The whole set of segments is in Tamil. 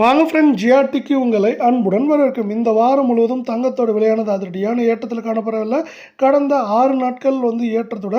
வாங்க ஃப்ரெண்ட் ஜிஆர்டிக்கு உங்களை அன்புடன் வரவேற்கும். இந்த வாரம் முழுவதும் தங்கத்தோட விலையானது அதிரடியான ஏற்றத்தில் காணப்படவில்லை. கடந்த ஆறு நாட்கள் வந்து ஏற்றத்தோட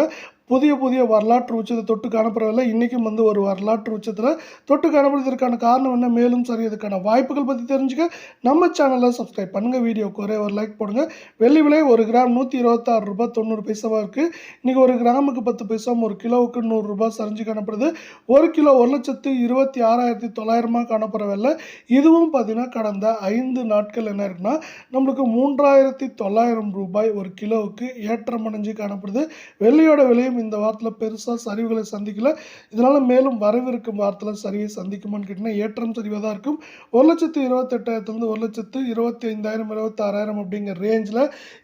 புதிய புதிய வரலாற்று உச்சத்தை தொட்டு காணப்படவில்லை. இன்றைக்கும் வந்து ஒரு வரலாற்று உச்சத்தில் தொட்டு காணப்படுவதற்கான காரணம் என்ன? மேலும் சரியதுக்கான வாய்ப்புகள் பற்றி தெரிஞ்சுக்க நம்ம சேனலை சப்ஸ்கிரைப் பண்ணுங்கள் வீடியோக்கு ஒரே ஒரு லைக் போடுங்க. வெள்ளி விலை ஒரு கிராம் நூற்றி இருபத்தாறு ரூபாய் தொண்ணூறு பைசாவாக இருக்குது இன்றைக்கி ஒரு கிராமுக்கு பத்து பைசாவும் ஒரு கிலோவுக்கு நூறுரூபா சரிஞ்சு காணப்படுது. ஒரு கிலோ ஒரு லட்சத்து இருபத்தி ஆறாயிரத்தி தொள்ளாயிரமாக காணப்படவில்லை. இதுவும் பார்த்திங்கன்னா கடந்த ஐந்து நாட்கள் என்ன இருக்குன்னா நம்மளுக்கு மூன்றாயிரத்தி தொள்ளாயிரம் ரூபாய் ஒரு கிலோவுக்கு ஏற்றம் அடைஞ்சு காணப்படுது. வெள்ளியோட விலையும் இந்த வாரத்தில் பெருசாக சரிவுகளை சந்திக்கல. இதனால் மேலும் வரவிருக்கும் வாரத்தில் சரிவை சந்திக்குமான்னு கேட்டிங்கன்னா ஏற்றம் சரிவாக தான் இருக்கும். ஒரு லட்சத்து இருபத்தெட்டாயிரத்துலேருந்து ஒரு லட்சத்து இருபத்தி ஐந்தாயிரம் இருபத்தாறாயிரம் அப்படிங்கிற ரேஞ்சில்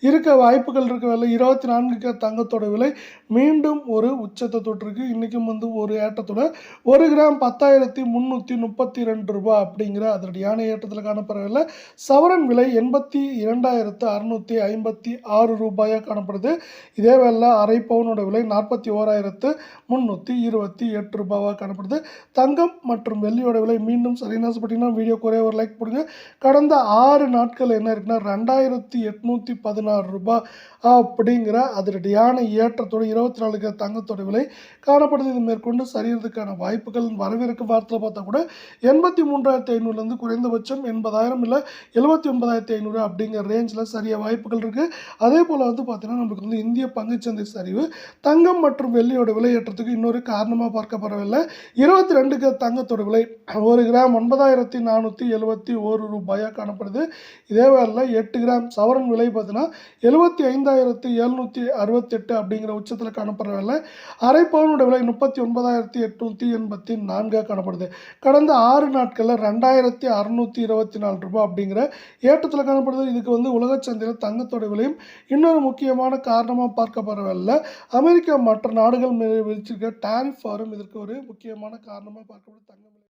இருக்க வாய்ப்புகள் இருக்க விலை. இருபத்தி நான்குக்கு தங்கத்தோட விலை மீண்டும் ஒரு உச்சத்தை தொட்டிருக்கு. இன்றைக்கும் வந்து ஒரு ஏற்றத்தோட ஒரு கிராம் பத்தாயிரத்தி முந்நூற்றி முப்பத்தி ரெண்டு ரூபாய் அப்படிங்கிற அதனுடையான ஏற்றத்தில் காணப்படவில்லை. சவரன் விலை எண்பத்தி இரண்டாயிரத்து அறுநூற்றி ஐம்பத்தி ஆறு ரூபாயாக காணப்படுது. இதே வேலை அரை பவுனோட விலை நாற்பத்தி ஓராயிரத்து முந்நூற்றி இருபத்தி எட்டு ரூபாவாக காணப்படுது. தங்கம் மற்றும் வெள்ளியோட விலை மீண்டும் சரிநாசப்பட்டீங்கன்னா வீடியோ குறைய ஒரு லைக் போடுங்க. கடந்த ஆறு நாட்கள் என்ன இருக்குன்னா ரெண்டாயிரத்தி எட்நூற்றி பதினாறு ரூபாய் அப்படிங்கிற அதிரடியான ஏற்றத்தோட இருபத்தி நாலுக்கு தங்கத்தோட விலை காணப்படுது. இது மேற்கொண்டு சரியறதுக்கான வாய்ப்புகள் வரவிருக்கும் வாரத்தில் பார்த்தா கூட எண்பத்தி மூன்றாயிரத்தி ஐநூறுலேருந்து குறைந்தபட்சம் எண்பதாயிரம் இல்லை எழுபத்தி ஒன்பதாயிரத்தி ஐநூறு அப்படிங்கிற ரேஞ்சில் சரிய வாய்ப்புகள் இருக்குது அதே போல் வந்து பார்த்திங்கன்னா நம்மளுக்கு வந்து இந்திய பங்குச்சந்தை சரிவு தங்கம் மற்றும் வெள்ளியோட விலை ஏற்றத்துக்கு இன்னொரு காரணமாக பார்க்கப்படவில்லை. இருபத்தி ரெண்டுக்கு தங்கத்தோட விலை ஒரு கிராம் ஒன்பதாயிரத்தி நானூற்றி எழுபத்தி ஒரு ரூபாயாக காணப்படுது. இதே வேளையில் எட்டு கிராம் சவரன் விலை பார்த்தீங்கன்னா எழுபத்தி ஐந்தாயிரத்தி எழுநூற்றி அறுபத்தெட்டு அப்படிங்கிற உச்சத்தில் காணப்படவில்லை. அரை பவுனோட விலை முப்பத்தி ஒன்பதாயிரத்தி எட்நூற்றி எண்பத்தி நான்காக காணப்படுது. கடந்த ஆறு நாட்களில் ரெண்டாயிரத்தி அறுநூற்றி இருபத்தி நாலு ரூபாய் அப்படிங்கிற ஏற்றத்தில் காணப்படுது. இதுக்கு வந்து உலக சந்தையில் தங்கத்தோட விலையும் இன்னொரு முக்கியமான காரணமாக பார்க்கப்படவில்லை. அமெரிக்கா மற்ற நாடுகள் மேலே விதிச்சிருக்க டாரிஃப் வரும். இதற்கு ஒரு முக்கியமான காரணமாக பார்க்கப்படுது தங்கம்